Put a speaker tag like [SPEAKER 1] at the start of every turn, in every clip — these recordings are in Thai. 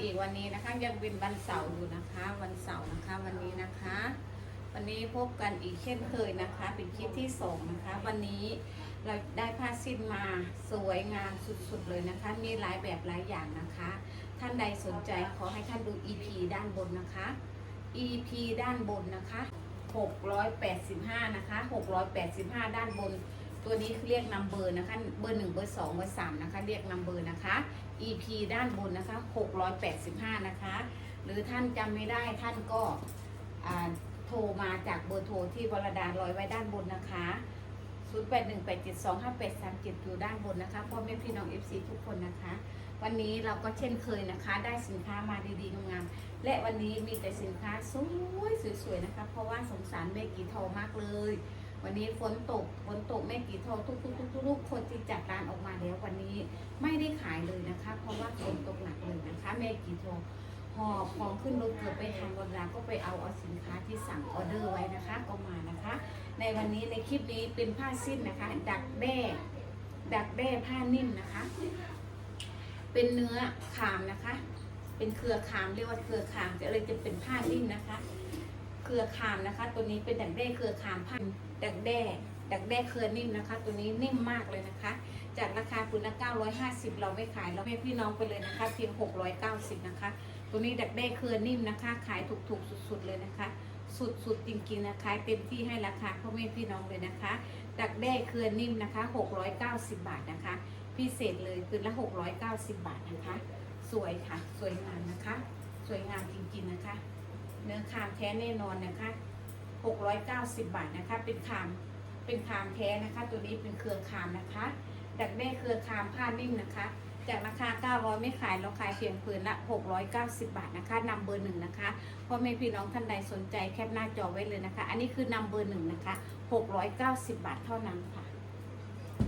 [SPEAKER 1] อีกวันนี้นะคะ ยังเป็นวันเสาร์อยู่นะคะ วันเสาร์นะคะวันนี้นะคะ วันนี้พบกันอีกเช่นเคยนะคะ เป็นคลิปที่สองนะคะ วันนี้เราได้ผ้าสิ้นมาสวยงามสุดๆเลยนะคะ มีหลายแบบหลายอย่างนะคะ ท่านใดสนใจขอให้ท่านดู EP ด้านบนนะคะ EP ด้านบนนะคะ 685 นะคะ 685 ด้านบน ตัวนี้เรียกนัมเบอร์นะคะ เบอร์หนึ่งเบอร์สองเบอร์สามนะคะ เรียกนัมเบอร์นะคะ EP ด้านบนนะคะ685นะคะ หรือท่านจำไม่ได้ท่านก็โทรมาจากเบอร์โทรที่วรดาลอยไว้ด้านบนนะคะ0818725837อยู่ด้านบนนะคะพ่อแม่พี่น้อง FC ทุกคนนะคะ วันนี้เราก็เช่นเคยนะคะ ได้สินค้ามาดีๆงามๆและวันนี้มีแต่สินค้าสวยสวยๆนะคะ เพราะว่าสงสารแม่กีทอมากเลย วันนี้ฝนตกฝนตกแม่กี่ทอทุกๆทุกๆคนที่จัดร้านออกมาแล้ววันนี้ไม่ได้ขายเลยนะคะ เพราะว่าฝนตกหนักเลยนะคะแม่กี่ทอหอบของขึ้นรถเกือบไปทางวันลาก็ไปเอาเอาสินค้าที่สั่งออเดอร์ไว้นะคะ ก็มานะคะ ในวันนี้ในคลิปนี้เป็นผ้าสิ้นนะคะ ดักแด้ดักแด้ผ้านิ่มนะคะ เป็นเนื้อคามนะคะ เป็นเครือคามเรียกว่าเครือคามจะเลยจะเป็นผ้านิ่มนะคะ เครือคามนะคะ ตัวนี้เป็นดักแด้เครือคามผ้าดักแด้ดักแด้เครือนิ่มนะคะ ตัวนี้นิ่มมากเลยนะคะ จากราคาคุณละ950 เราไม่ขายเราให้พี่น้องไปเลยนะคะ เพียง 690 นะคะ ตัวนี้ดักแด้เครือนิ่มนะคะ ขายถูกๆสุดๆเลยนะคะ สุดๆจริงๆนะคะเต็มที่ให้ราคาพ่อแม่พี่น้องเลยนะคะ ดักแด้เครือนิ่มนะคะ 690 บาทนะคะ พิเศษเลยคืนละ 690 บาทนะคะ สวยค่ะ สวยงามนะคะ สวยงามจริงๆนะคะ เนื้อคามแท้แน่นอนนะคะ690 บาทนะคะ เป็นคามเป็นคามแท้นะคะ ตัวนี้เป็นเครือคามนะคะ ดักแด้เครือคามผ้านิ่มนะคะ จากราคา 900 ไม่ขายเราขายเพียงผืนละ 690 บาทนะคะนำเบอร์หนึ่งนะคะพ่อแม่พี่น้องท่านใดสนใจแคปหน้าจอไว้เลยนะคะ อันนี้คือนำเบอร์หนึ่งนะคะ 690 บาทเท่านั้นค่ะ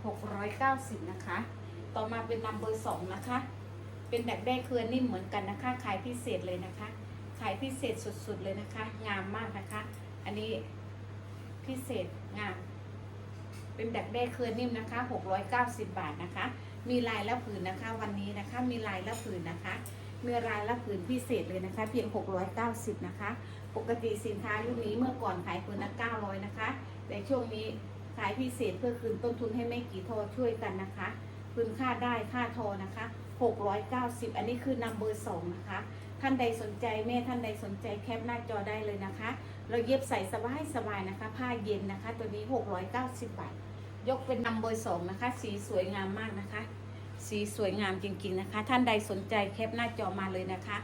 [SPEAKER 1] 690 นะคะ ต่อมาเป็นนำเบอร์สองนะคะ เป็นดักแด้เครือนิ่มเหมือนกันนะคะ ขายพิเศษเลยนะคะ ขายพิเศษสุดๆเลยนะคะ งามมากนะคะ อันนี้พิเศษงาม เป็นดักแด้เครือนิ่มนะคะ 690 บาทนะคะ มีลายและผืนนะคะ วันนี้นะคะ มีลายและผืนนะคะ มีลายและผืนพิเศษเลยนะคะ เพียง 690 นะคะ ปกติสินค้ารุ่นนี้เมื่อก่อนขายผืนละ900 นะคะ แต่ช่วงนี้ขายพิเศษเพื่อคืนต้นทุนให้แม่กี่ทอช่วยกันนะคะคืนค่าได้ค่าทรนะคะ 690 อันนี้คือนำเบอร์สองนะคะ ท่านใดสนใจแม่ท่านใดสนใจแคปหน้าจอได้เลยนะคะ เราเย็บใส่สบายสบายๆนะคะ ผ้าเย็นนะคะ ตัวนี้ 690 บาท ยกเป็นนำเบอร์สองนะคะ สีสวยงามมากนะคะ สีสวยงามจริงๆนะคะ ท่านใดสนใจแคปหน้าจอมาเลยนะคะ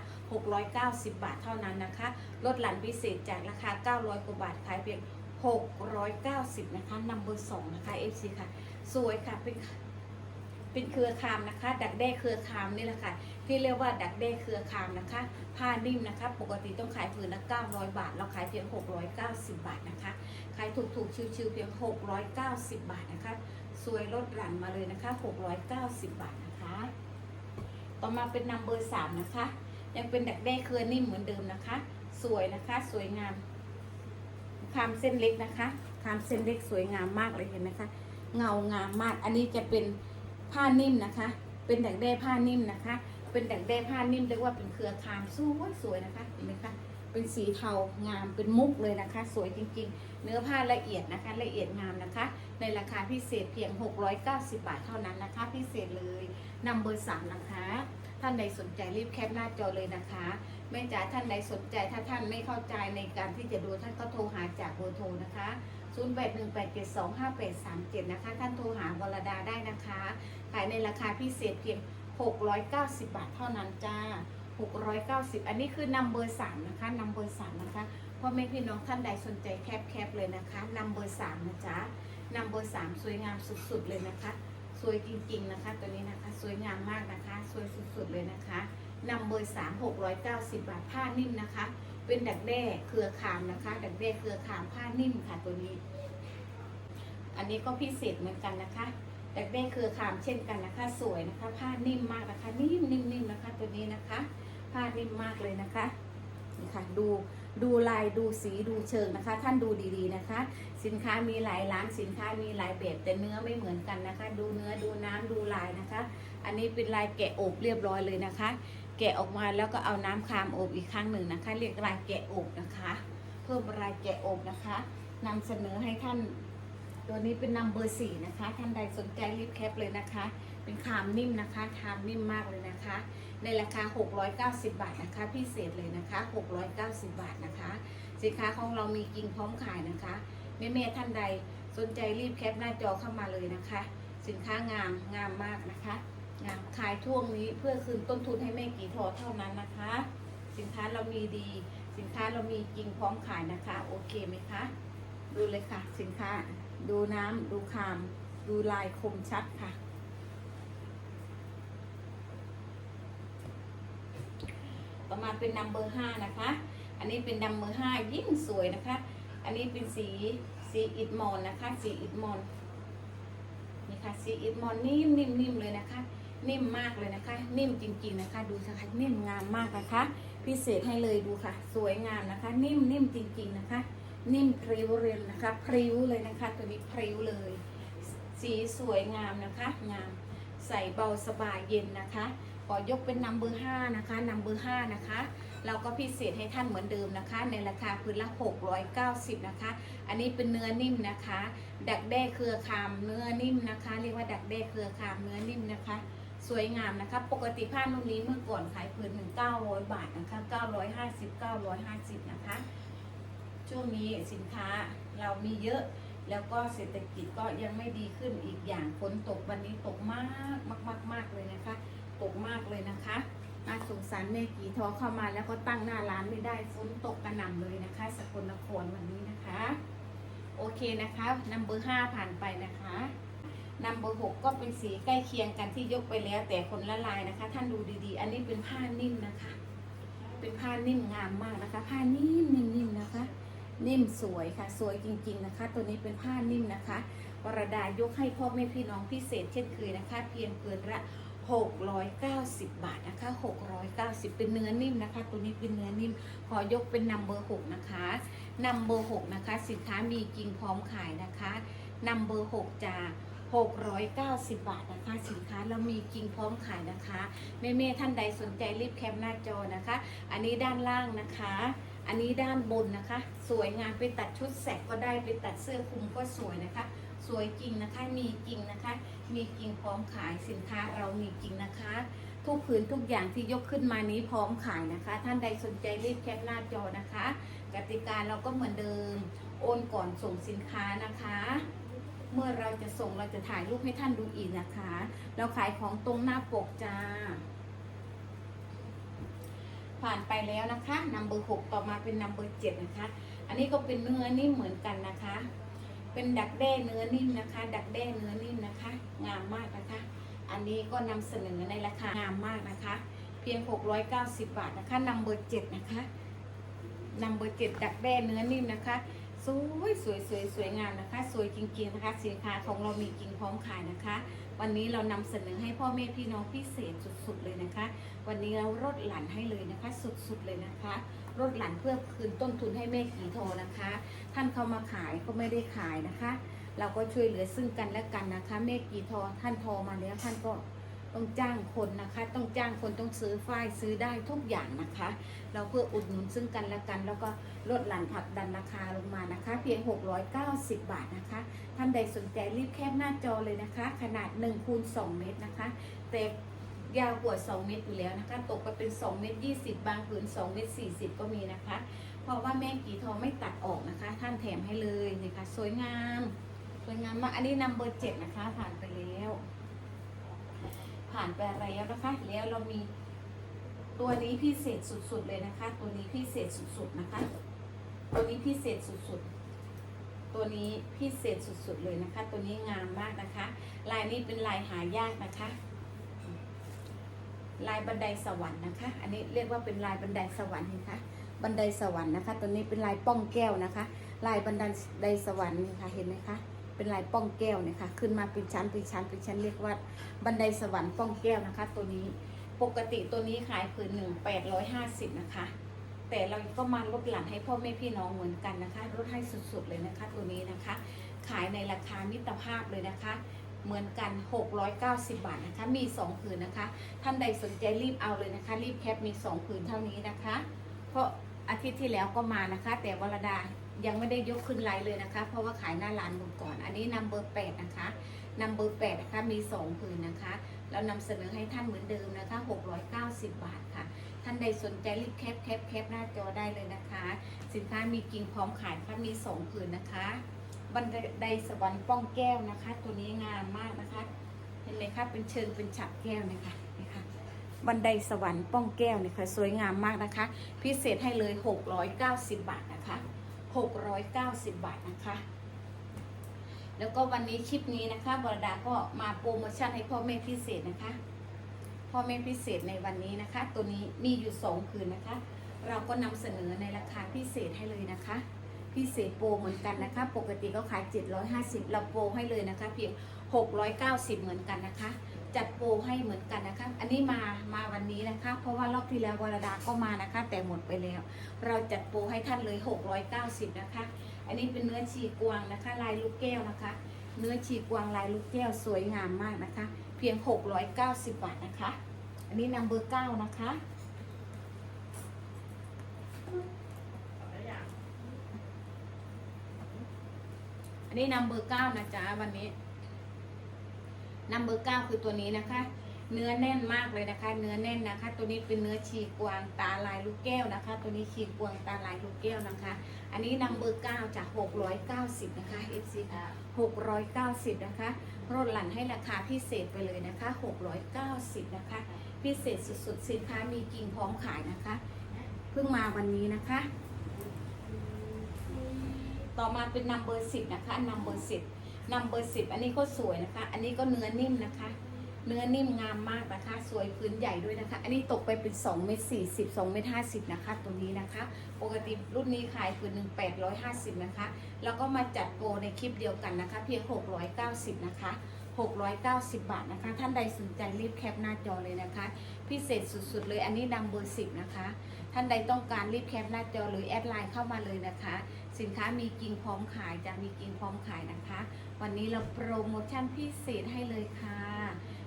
[SPEAKER 1] 690 บาทเท่านั้นนะคะ ลดหลั่นพิเศษจากราคา 900กว่าบาทขายเพียง690 นะคะนำเบอร์สองนะคะ FC ค่ะ สวยค่ะเป็น เป็นเครือคามนะคะ ดักแด้เครือคามนี่แหละค่ะ ที่เรียกว่าดักแด้เครือคามนะคะ ผ้านิ่มนะคะ ปกติต้องขายผืนละ 900 บาท เราขายเพียง 690 บาทนะคะ ขายถูกๆ ชิวๆเพียง 690 บาทนะคะ สวยลดหลั่นมาเลยนะคะ 690 บาทนะคะ ต่อมาเป็นนัมเบอร์สามนะคะ ยังเป็นดักแด้เครือนิ่มเหมือนเดิมนะคะ สวยนะคะ สวยงามคามเส้นเล็กนะคะคามเส้นเล็กสวยงามมากเลยเห็นไหมคะ เงางามมาก อันนี้จะเป็น ผ้านิ่มนะคะ เป็นดักแด้ผ้านิ่มนะคะ เป็นดักแด้ผ้านิ่มเรียกว่าเป็นเครือคามสวยสวยนะคะเห็นไหมคะเป็นสีเทางามเป็นมุกเลยนะคะ สวยจริง ๆ เนื้อผ้าละเอียดนะคะ ละเอียดงามนะคะ ในราคาพิเศษเพียง 690 บาทเท่านั้นนะคะ พิเศษเลยนำเบอร์สามนะคะท่านใดสนใจรีบแคปหน้าจอเลยนะคะแม่จ๋าท่านใดสนใจถ้าท่านไม่เข้าใจในการที่จะดูท่านก็โทรหาจากเบอร์โทรนะคะ 0818725837 นะคะ ท่านโทรหาวรดาได้นะคะ ขายในราคาพิเศษเพียง 690 บาทเท่านั้นจ้า 690 อันนี้คือนำเบอร์3นะคะนำเบอร์3นะคะพ่อแม่พี่น้องท่านใดสนใจแคปแคปเลยนะคะนำเบอร์3นะจ๊ะนำเบอร์3สวยงามสุดๆเลยนะคะ สวยจริงๆนะคะตัวนี้นะคะสวยงามมากนะคะ สวยสุดๆเลยนะคะนำเบอร์3 690 บาทผ้านิ่มนะคะ เป็นดักแด้เครือขามนะคะ ดักแด้เครือขามผ้านิ่มค่ะตัวนี้ อันนี้ก็พิเศษเหมือนกันนะคะดักแด้เครือขามเช่นกันนะคะ สวยนะคะ ผ้านิ่มมากนะคะนิ่มนิ่มนิ่มนะคะ ตัวนี้นะคะ ผ้านิ่มมากเลยนะคะนี่ค่ะดูดูลายดูสีดูเชิงนะคะ ท่านดูดีๆนะคะ สินค้ามีหลายร้านสินค้ามีหลายแบบแต่เนื้อไม่เหมือนกันนะคะ ดูเนื้อดูน้ำดูลายนะคะ อันนี้เป็นลายแกะอบเรียบร้อยเลยนะคะ แกะออกมาแล้วก็เอาน้ำคามอบอีกครั้งหนึ่งนะคะ เรียกลายแกะอบนะคะ เพิ่มลายแกะอบนะคะนำเสนอให้ท่าน ตัวนี้เป็นนัมเบอร์สี่นะคะ ท่านใดสนใจรีบแคปเลยนะคะ เป็นคามนิ่มนะคะคามนิ่มมากเลยนะคะ ในราคา 690 บาทนะคะ พิเศษเลยนะคะ 690 บาทนะคะ สินค้าของเรามีจริงพร้อมขายนะคะแม่ๆท่านใดสนใจรีบแคปหน้าจอเข้ามาเลยนะคะ สินค้างามงามมากนะคะ ขายช่วงนี้เพื่อคืนต้นทุนให้แม่กี่ทอเท่านั้นนะคะ สินค้าเรามีดี สินค้าเรามีจริงพร้อมขายนะคะ โอเคไหมคะ ดูเลยค่ะ สินค้า ดูน้ำดูคาม ดูลายคมชัดค่ะต่อมาเป็นนัมเบอร์ห้านะคะ อันนี้เป็นนัมเบอร์ห้ายิ่งสวยนะคะ อันนี้เป็นสีสีอิดมอนนะคะ สีอิดมอนนี่ค่ะสีอิดมอนนิ่มนิ่มนิ่มเลยนะคะ นิ่มมากเลยนะคะ นิ่มจริงๆนะคะ ดูสิคะนิ่มงามมากนะคะ พิเศษให้เลยดูค่ะ สวยงามนะคะ นิ่มนิ่มจริง ๆนะคะ นิ่มพริ้วเรียนนะคะพริ้วเลยนะคะตัวนี้พริ้วเลย สีสวยงามนะคะงามใส่เบาสบายเย็นนะคะขอยกเป็นนัมเบอร์ห้านะคะนัมเบอร์ห้านะคะเราก็พิเศษให้ท่านเหมือนเดิมนะคะ ในราคาพื้นละ 690 นะคะ อันนี้เป็นเนื้อนิ่มนะคะ ดักแด้เครือคามเนื้อนิ่มนะคะ เรียกว่าดักแด้เครือคามเนื้อนิ่มนะคะ สวยงามนะคะ ปกติผ้านุ่นนี้เมื่อก่อนขายพื้นหนึ่ง900 บาทนะคะ950 950 นะคะ ช่วงนี้สินค้าเรามีเยอะ แล้วก็เศรษฐกิจก็ยังไม่ดีขึ้นอีกอย่างฝนตกวันนี้ตกมากมากมากมากเลยนะคะ ตกมากเลยนะคะน่าสงสารแม่กี่ทอเข้ามาแล้วก็ตั้งหน้าร้านไม่ได้ฝนตกกระหน่ำเลยนะคะ สกลนครวันนี้นะคะ โอเคนะคะนัมเบอร์ห้าผ่านไปนะคะ นัมเบอร์หกก็เป็นสีใกล้เคียงกันที่ยกไปแล้วแต่คนละลายนะคะ ท่านดูดีๆ อันนี้เป็นผ้านิ่มนะคะ เป็นผ้านิ่มงามมากนะคะ ผ้านิ่มนิ่มๆนะคะ นิ่มสวยค่ะ สวยจริง ๆนะคะ ตัวนี้เป็นผ้านิ่มนะคะวรดายกให้พ่อแม่พี่น้องพิเศษเช่นเคยนะคะ เพียงเกินละ690 บาทนะคะ 690 เป็นเนื้อนิ่มนะคะ ตัวนี้เป็นเนื้อนิ่ม ขอยกเป็นนัมเบอร์6นะคะนัมเบอร์6นะคะ สินค้ามีจริงพร้อมขายนะคะนัมเบอร์6จะ 690 บาทนะคะ สินค้าเรามีจริงพร้อมขายนะคะแม่ๆท่านใดสนใจรีบแคปหน้าจอนะคะ อันนี้ด้านล่างนะคะ อันนี้ด้านบนนะคะ สวยงามไปตัดชุดแสกก็ได้ไปตัดเสื้อคลุมก็สวยนะคะ สวยจริงนะคะมีจริงนะคะ มีจริงพร้อมขายสินค้าเรามีจริงนะคะทุกผืนทุกอย่างที่ยกขึ้นมานี้พร้อมขายนะคะ ท่านใดสนใจรีบแคปหน้าจอนะคะ กติกาเราก็เหมือนเดิม โอนก่อนส่งสินค้านะคะ เมื่อเราจะส่งเราจะถ่ายรูปให้ท่านดูอีกนะคะ เราขายของตรงหน้าปกจ้า ผ่านไปแล้วนะคะนัมเบอร์หกต่อมาเป็นนัมเบอร์เจ็ดนะคะ อันนี้ก็เป็นเนื้อนิ่มเหมือนกันนะคะ เป็นดักแด้เนื้อนิ่มนะคะ ดักแด้เนื้อนิ่มนะคะ งามมากนะคะ อันนี้ก็นำเสนอในราคางามมากนะคะ เพียง 690 บาทนะคะนัมเบอร์เจ็ดนะคะนัมเบอร์เจ็ดดักแด้เนื้อนิ่มนะคะ สวยสวยสวยสวยงามนะคะ สวยจริงๆนะคะ สินค้าของเรามีจริงพร้อมขายนะคะ วันนี้เรานำเสนอให้พ่อแม่พี่น้องพิเศษสุดๆเลยนะคะ วันนี้เราลดหลั่นให้เลยนะคะ สุดๆเลยนะคะลดหลั่นเพื่อคืนต้นทุนให้แม่กี่โทนะคะ ท่านเข้ามาขายก็ไม่ได้ขายนะคะ เราก็ช่วยเหลือซึ่งกันและกันนะคะแม่กีทอท่านทอมาแล้วท่านก็ ต้องจ้างคนนะคะ ต้องจ้างคนต้องซื้อฝ้ายซื้อได้ทุกอย่างนะคะ เราเพื่ออุดหนุนซึ่งกันและกัน แล้วก็ลดหลั่นผักดันราคาลงมานะคะ เพียง 690 บาทนะคะ ท่านใดสนใจรีบแคปหน้าจอเลยนะคะ ขนาด1คูณ2เมตรนะคะแต่ยาวกว่า 2 เมตรอยู่แล้วนะคะ ตกไปเป็น 2 เมตร 20 บางผืน 2 เมตร 40 ก็มีนะคะ เพราะว่าแม่กี่ทองไม่ตัดออกนะคะ ท่านแถมให้เลยนี่ค่ะสวยงาม สวยงามมาก อันนี้นัมเบอร์เจ็ดนะคะ ผ่านไปแล้ว ผ่านไปแล้วนะคะ แล้วเรามีตัวนี้พิเศษสุดๆเลยนะคะ ตัวนี้พิเศษสุดๆนะคะ ตัวนี้พิเศษสุดๆตัวนี้พิเศษสุดๆเลยนะคะ ตัวนี้งามมากนะคะ ลายนี้เป็นลายหายากนะคะ ลายบันไดสวรรค์นะคะ อันนี้เรียกว่าเป็นลายบันไดสวรรค์นะคะ บันไดสวรรค์นะคะ ตัวนี้เป็นลายป้องแก้วนะคะ ลายบันไดสวรรค์นี่ค่ะเห็นไหมคะ เป็นลายป้องแก้วเนี่ยค่ะขึ้นมาเป็นชั้นเป็นชั้นเป็นชั้นเรียกว่าบันไดสวรรค์ป้องแก้วนะคะ ตัวนี้ปกติตัวนี้ขายผืนหนึ่งแปดร้อยห้าสิบนะคะ แต่เราก็มาลดหลั่นให้พ่อแม่พี่น้องเหมือนกันนะคะลดให้สุดๆเลยนะคะ ตัวนี้นะคะ ขายในราคามิตรภาพเลยนะคะเหมือนกัน 690 บาทนะคะ มี 2 ผืนนะคะ ท่านใดสนใจรีบเอาเลยนะคะ รีบแคปมี 2 ผืนเท่านี้นะคะ เพราะอาทิตย์ที่แล้วก็มานะคะ แต่วรดา ยังไม่ได้ยกขึ้นไลน์เลยนะคะ เพราะว่าขายหน้าร้านหมดก่อน อันนี้นัมเบอร์แนะคะนัมเบอร์แนะคะมี2ผืนนะคะ เรานำเสนอให้ท่านเหมือนเดิมนะคะ690บาทค่ะ ท่านใดสนใจรีบแคปแคปแคปหน้าจอได้เลยนะคะ สินค้ามีกิ่งพร้อมขายค่ะมี2ผืนนะคะบันไดสวรรค์ป้องแก้วนะคะ ตัวนี้งามมากนะคะ เห็นไหมคะเป็นเชิงเป็นฉับแก้วนะคะนี่ค่ะบันไดสวรรค์ป้องแก้วเนี่ยค่ะสวยงามมากนะคะ พิเศษให้เลย 690 บาทนะคะ 690 บาทนะคะ แล้วก็วันนี้คลิปนี้นะคะบรดาก็มาโปรโมชั่นให้พ่อแม่พิเศษนะคะ พ่อแม่พิเศษในวันนี้นะคะ ตัวนี้มีอยู่ 2 คืนนะคะ เราก็นำเสนอในราคาพิเศษให้เลยนะคะ พิเศษโปรเหมือนกันนะคะ ปกติก็ขาย 750 เราโปรให้เลยนะคะ เพียง 690 เหมือนกันนะคะ จัดโปรให้เหมือนกันนะคะ อันนี้มามาวันนี้นะคะ เพราะว่ารอบที่แล้ววรดาก็มานะคะ แต่หมดไปแล้ว เราจัดโปรให้ท่านเลย 690 นะคะ อันนี้เป็นเนื้อชีกวางนะคะ ลายลูกแก้วนะคะ เนื้อชีกวางลายลูกแก้วสวยงามมากนะคะ เพียง 690 บาทนะคะ อันนี้นัมเบอร์9นะคะอันนี้นัมเบอร์เก้านะจ๊ะวันนี้ นัมเบอร์เก้าคือตัวนี้นะคะ เนื้อแน่นมากเลยนะคะ เนื้อแน่นนะคะ ตัวนี้เป็นเนื้อชีกวางตาลายลูกแก้วนะคะ ตัวนี้ชีกวางตาลายลูกแก้วนะคะ อันนี้นัมเบอร์เก้าจากหกร้อยเก้าสิบนะคะ FC หกร้อยเก้าสิบนะคะลดหลั่นให้ราคาพิเศษไปเลยนะคะหกร้อยเก้าสิบนะคะ พิเศษสุดๆสินค้ามีกิ่งพร้อมขายนะคะ เพิ่งมาวันนี้นะคะ ต่อมาเป็นนัมเบอร์สิบนะคะนัมเบอร์สิบ นัมเบอร์สิบอันนี้ก็สวยนะคะ อันนี้ก็เนื้อนิ่มนะคะ เนื้อนิ่มงามมากนะคะ สวยพื้นใหญ่ด้วยนะคะ อันนี้ตกไปเป็น2เมตร40 2เมตร50นะคะ ตัวนี้นะคะ ปกติรุ่นนี้ขายพื้นหนึ่ง850นะคะ แล้วก็มาจัดโปรในคลิปเดียวกันนะคะ เพียง690นะคะ690 บาทนะคะ ท่านใดสนใจรีบแคปหน้าจอเลยนะคะ พิเศษสุดๆเลยอันนี้ดังเบอร์10นะคะ ท่านใดต้องการรีบแคปหน้าจอหรือแอดไลน์เข้ามาเลยนะคะ สินค้ามีกิ่งพร้อมขายจะมีกิ่งพร้อมขายนะคะ วันนี้เราโปรโมชั่นพิเศษให้เลยค่ะ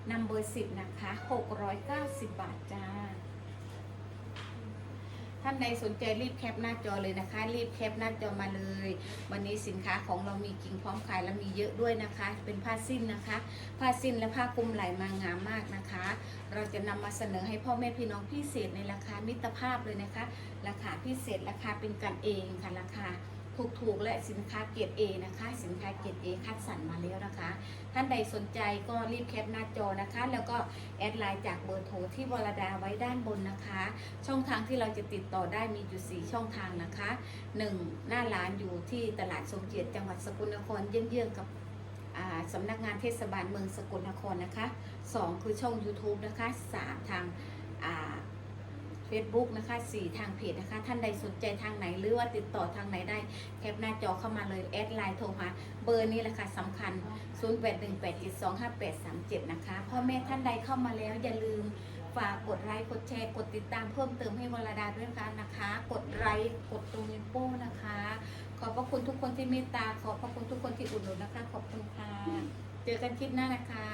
[SPEAKER 1] นัมเบอร์สิบนะคะ 690 บาทจ้า ท่านใดสนใจรีบแคปหน้าจอเลยนะคะ รีบแคปหน้าจอมาเลย วันนี้สินค้าของเรามีกิ่งพร้อมขายและมีเยอะด้วยนะคะ เป็นผ้าสิ้นนะคะ ผ้าสิ้นและผ้าคลุมไหลมางามมากนะคะ เราจะนำมาเสนอให้พ่อแม่พี่น้องพิเศษในราคามิตรภาพเลยนะคะ ราคาพิเศษราคาเป็นกันเองค่ะราคา ถูกๆและสินค้าเกรด A นะคะ สินค้าเกรด A คัดสรรมาแล้วนะคะ ท่านใดสนใจก็รีบแคปหน้าจอนะคะ แล้วก็แอดไลน์จากเบอร์โทรที่วรดาไว้ด้านบนนะคะ ช่องทางที่เราจะติดต่อได้มีอยู่4ช่องทางนะคะ 1. หน้าร้านอยู่ที่ตลาดสมเกียรติจังหวัดสกลนครเยื้องๆกับสำนักงานเทศบาลเมืองสกลนครนะคะ 2 คือช่อง YouTube นะคะ 3 ทางอ่า Facebook นะคะ4ทางเพจนะคะ ท่านใดสนใจทางไหนหรือว่าติดต่อทางไหนได้แคปหน้าจอเข้ามาเลยแอดไลน์โทรมาเบอร์นี้แหละค่ะสำคัญ 0818725837 นะคะพ่อแม่ท่านใดเข้ามาแล้วอย่าลืมฝากกดไลค์กดแชร์กดติดตามเพิ่มเติมให้วรดาด้วยนะคะ กดไลค์กดตรงนิ้วโป้งนะคะ ขอบพระคุณทุกคนที่เมตตาขอบพระคุณทุกคนที่อุดหนุนนะคะ ขอบคุณค่ะ เจอกันคลิปหน้านะคะ